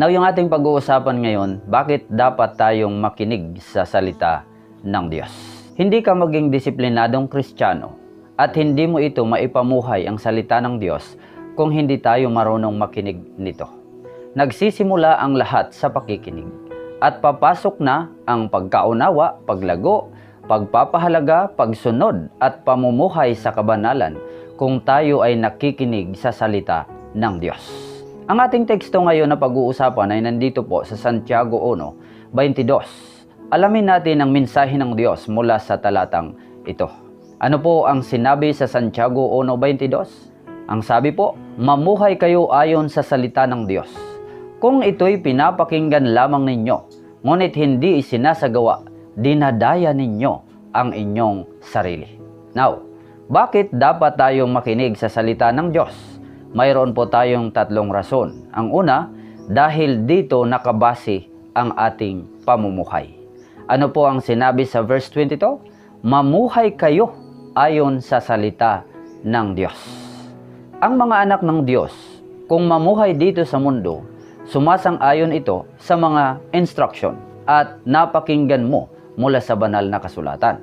Now, yung ating pag-uusapan ngayon, bakit dapat tayong makinig sa salita ng Diyos? Hindi ka maging disiplinadong kristyano at hindi mo ito maipamuhay ang salita ng Diyos kung hindi tayo marunong makinig nito. Nagsisimula ang lahat sa pakikinig at papasok na ang pagkaunawa, paglago, pagpapahalaga, pagsunod at pamumuhay sa kabanalan kung tayo ay nakikinig sa salita ng Diyos. Ang ating teksto ngayon na pag-uusapan ay nandito po sa Santiago 1:22. Alamin natin ang mensahe ng Diyos mula sa talatang ito. Ano po ang sinabi sa Santiago 1:22? Ang sabi po, mamuhay kayo ayon sa salita ng Diyos. Kung ito'y pinapakinggan lamang ninyo, ngunit hindi isinasagawa, dinadaya ninyo ang inyong sarili. Now, bakit dapat tayong makinig sa salita ng Diyos? Mayroon po tayong tatlong rason. Ang una, dahil dito nakabase ang ating pamumuhay. Ano po ang sinabi sa verse 22? Mamuhay kayo ayon sa salita ng Diyos. Ang mga anak ng Diyos, kung mamuhay dito sa mundo, sumasang-ayon ito sa mga instruction at napakinggan mo mula sa banal na kasulatan.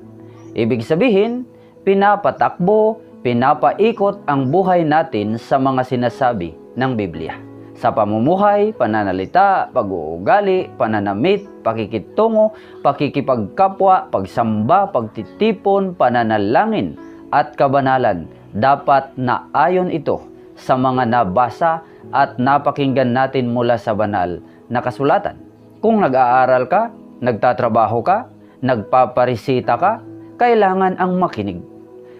Ibig sabihin, pinapatakbo, pinapaikot ang buhay natin sa mga sinasabi ng Biblia. Sa pamumuhay, pananalita, pag-uugali, pananamit, pakikitungo, pakikipagkapwa, pagsamba, pagtitipon, pananalangin, at kabanalan, dapat na ayon ito sa mga nabasa at napakinggan natin mula sa banal na kasulatan. Kung nag-aaral ka, nagtatrabaho ka, nagpaparisita ka, kailangan ang makinig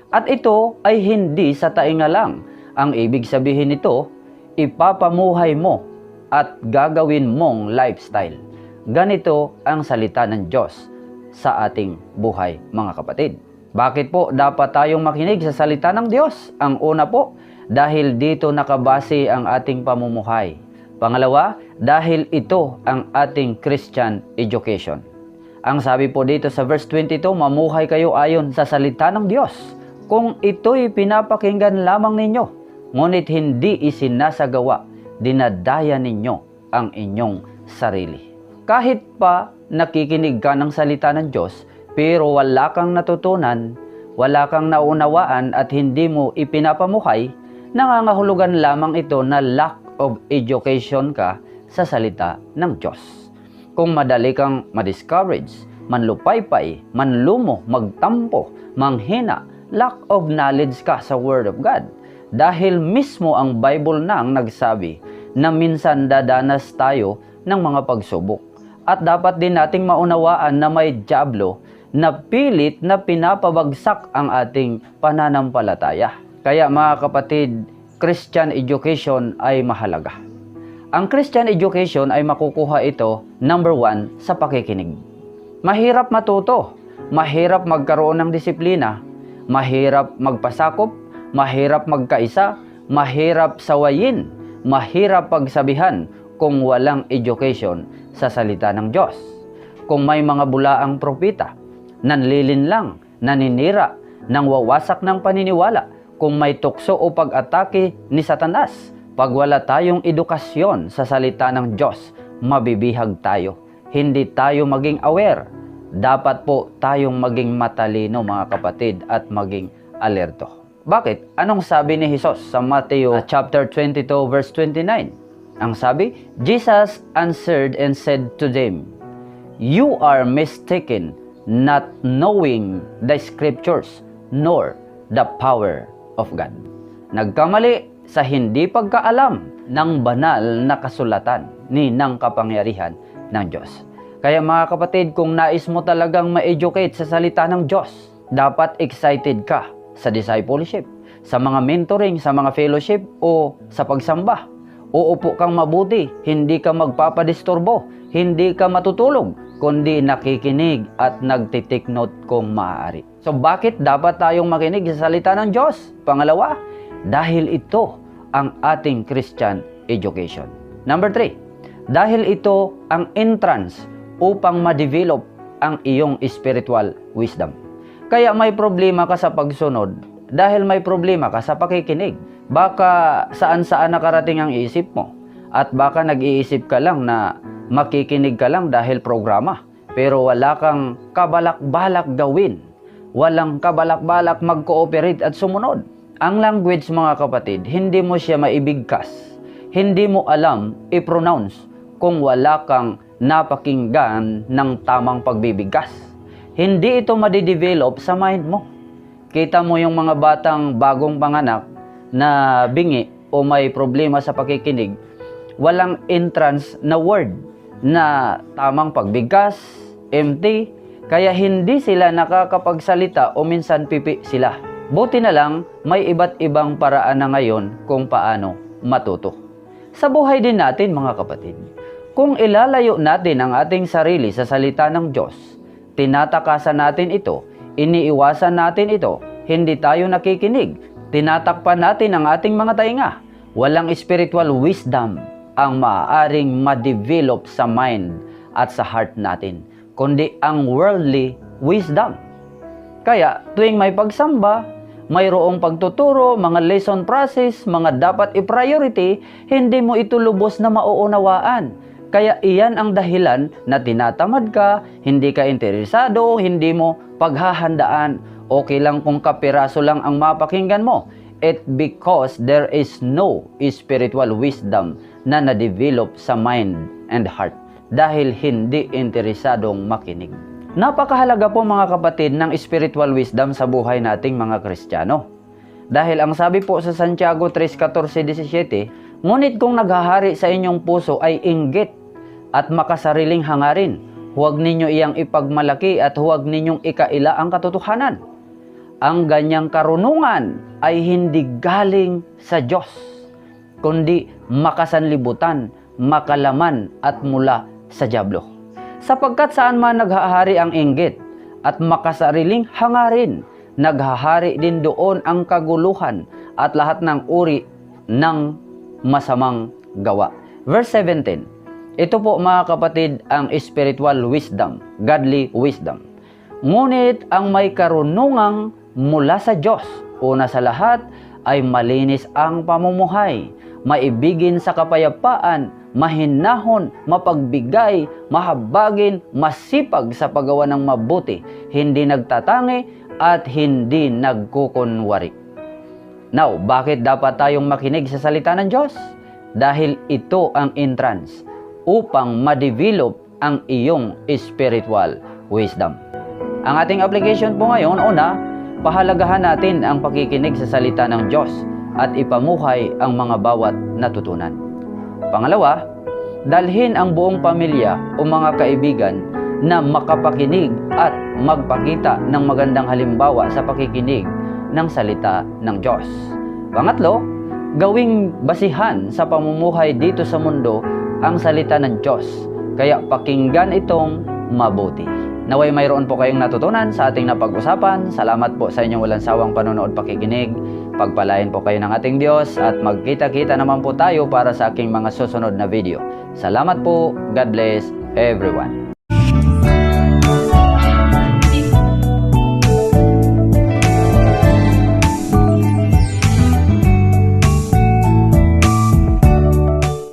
at ito ay hindi sa tainga lang. Ang ibig sabihin nito, ipapamuhay mo at gagawin mong lifestyle. Ganito ang salita ng Diyos sa ating buhay, mga kapatid. Bakit po dapat tayong makinig sa salita ng Diyos? Ang una po, dahil dito nakabase ang ating pamumuhay. Pangalawa, dahil ito ang ating Christian education. Ang sabi po dito sa verse 22, mamuhay kayo ayon sa salita ng Diyos kung ito'y pinapakinggan lamang ninyo, ngunit hindi isinasagawa, dinadaya ninyo ang inyong sarili. Kahit pa nakikinig ka ng salita ng Diyos, pero wala kang natutunan, wala kang naunawaan at hindi mo ipinapamuhay, nangangahulugan lamang ito na lack of education ka sa salita ng Diyos. Kung madali kang madiscourage, manlupaypay, manlumo, magtampo, manghina, lack of knowledge ka sa Word of God. Dahil mismo ang Bible na ang nagsabi na minsan dadanas tayo ng mga pagsubok. At dapat din nating maunawaan na may Diablo na pilit na pinapabagsak ang ating pananampalataya. Kaya mga kapatid, Christian education ay mahalaga. Ang Christian education ay makukuha ito, number one, sa pakikinig. Mahirap matuto, mahirap magkaroon ng disiplina, mahirap magpasakop, mahirap magkaisa, mahirap sawayin, mahirap pagsabihan kung walang education sa salita ng Diyos. Kung may mga bulaang propita, nanlilin lang, naninira, nang wawasak ng paniniwala, kung may tukso o pag-atake ni Satanas, pag wala tayong edukasyon sa salita ng Diyos, mabibihag tayo. Hindi tayo maging aware dapat po tayong maging matalino mga kapatid at maging alerto. Bakit? Anong sabi ni Jesus sa Matthew chapter 22 verse 29? Ang sabi, Jesus answered and said to them, You are mistaken, not knowing the scriptures, nor the power of God. Nagkamali sa hindi pagkaalam ng banal na kasulatan ni ng kapangyarihan ng Diyos. Kaya mga kapatid, kung nais mo talagang ma-educate sa salita ng Diyos, dapat excited ka sa discipleship, sa mga mentoring, sa mga fellowship o sa pagsamba. uupo kang mabuti, hindi ka magpapadisturbo, hindi ka matutulog, kundi nakikinig at nagtitik note kung maaari. So bakit dapat tayong makinig sa salita ng Diyos? Pangalawa, dahil ito ang ating Christian education. Number three, dahil ito ang entrance upang ma-develop ang iyong spiritual wisdom. Kaya may problema ka sa pagsunod dahil may problema ka sa pakikinig. Baka saan-saan nakarating ang isip mo. At baka nag-iisip ka lang na makikinig ka lang dahil programa. Pero wala kang kabalak-balak gawin. Walang kabalak-balak mag-cooperate at sumunod. Ang language mga kapatid, hindi mo siya maibigkas. Hindi mo alam i-pronounce kung wala kang napakinggan ng tamang pagbibigkas. Hindi ito madidevelop sa mind mo. Kita mo yung mga batang bagong panganak na bingi o may problema sa pakikinig, walang entrance na word na tamang pagbigkas, empty, kaya hindi sila nakakapagsalita o minsan pipi sila. Buti na lang, may iba't ibang paraan na ngayon kung paano matuto. Sa buhay din natin mga kapatid, kung ilalayo natin ang ating sarili sa salita ng Diyos, tinatakasan natin ito, iniiwasan natin ito, hindi tayo nakikinig, tinatakpan natin ang ating mga tainga. Walang spiritual wisdom ang maaaring ma-develop sa mind at sa heart natin, kundi ang worldly wisdom. Kaya tuwing may pagsamba, mayroong pagtuturo, mga lesson process, mga dapat i-priority, hindi mo ito lubos na mauunawaan. Kaya iyan ang dahilan na tinatamad ka, hindi ka interesado, hindi mo paghahandaan. Okay lang kung kapiraso lang ang mapakinggan mo. It because there is no spiritual wisdom na na-develop sa mind and heart dahil hindi interesadong makinig. Napakahalaga po mga kapatid ng spiritual wisdom sa buhay nating mga Kristiyano. Dahil ang sabi po sa Santiago 3:14-17, ngunit kung naghahari sa inyong puso ay inggit at makasariling hangarin, huwag ninyo iyang ipagmalaki at huwag ninyong ikaila ang katotohanan. Ang ganyang karunungan ay hindi galing sa Diyos, kundi makasanlibutan, makalaman at mula sa Diablo sapagkat saan man naghahari ang inggit at makasariling hangarin, naghahari din doon ang kaguluhan at lahat ng uri ng masamang gawa. Verse 17, ito po mga kapatid ang spiritual wisdom, godly wisdom. Ngunit ang may karunungang mula sa Diyos, una sa lahat ay malinis ang pamumuhay, maibigin sa kapayapaan, mahinahon, mapagbigay, mahabagin, masipag sa paggawa ng mabuti, hindi nagtatangi at hindi nagkukunwari. Now, bakit dapat tayong makinig sa salita ng Diyos? Dahil ito ang entrance upang ma-develop ang iyong spiritual wisdom. Ang ating application po ngayon, una, pahalagahan natin ang pakikinig sa salita ng Diyos at ipamuhay ang mga bawat natutunan. Pangalawa, dalhin ang buong pamilya o mga kaibigan na makapakinig at magpakita ng magandang halimbawa sa pakikinig ng salita ng Diyos. Pangatlo, gawing basihan sa pamumuhay dito sa mundo ang salita ng Diyos. Kaya pakinggan itong mabuti. Naway mayroon po kayong natutunan sa ating napag-usapan. Salamat po sa inyong walang sawang panonood pakikinig. Pagpalain po kayo ng ating Diyos at magkita-kita naman po tayo para sa aking mga susunod na video. Salamat po. God bless everyone.